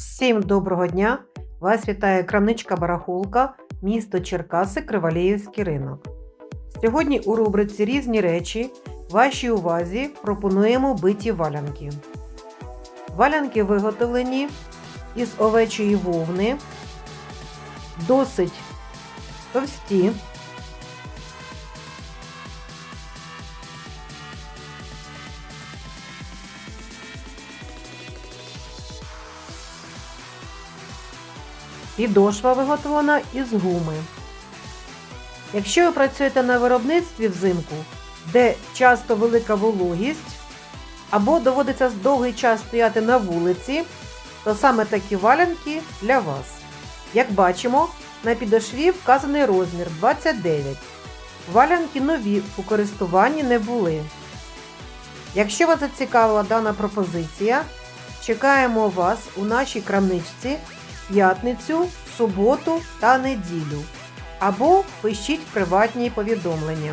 Всім доброго дня! Вас вітає крамничка Барахолка, місто Черкаси, Криваліївський ринок. Сьогодні у рубриці Різні речі вашій увазі пропонуємо биті валянки. Валянки виготовлені із овечої вовни, досить товсті. Підошва виготовлена із гуми. Якщо ви працюєте на виробництві взимку, де часто велика вологість, або доводиться довгий час стояти на вулиці, то саме такі валянки для вас. Як бачимо, на підошві вказаний розмір 29. Валянки нові у користуванні не були. Якщо вас зацікавила дана пропозиція, чекаємо вас у нашій крамничці п'ятницю, суботу та неділю. Або пишіть приватні повідомлення.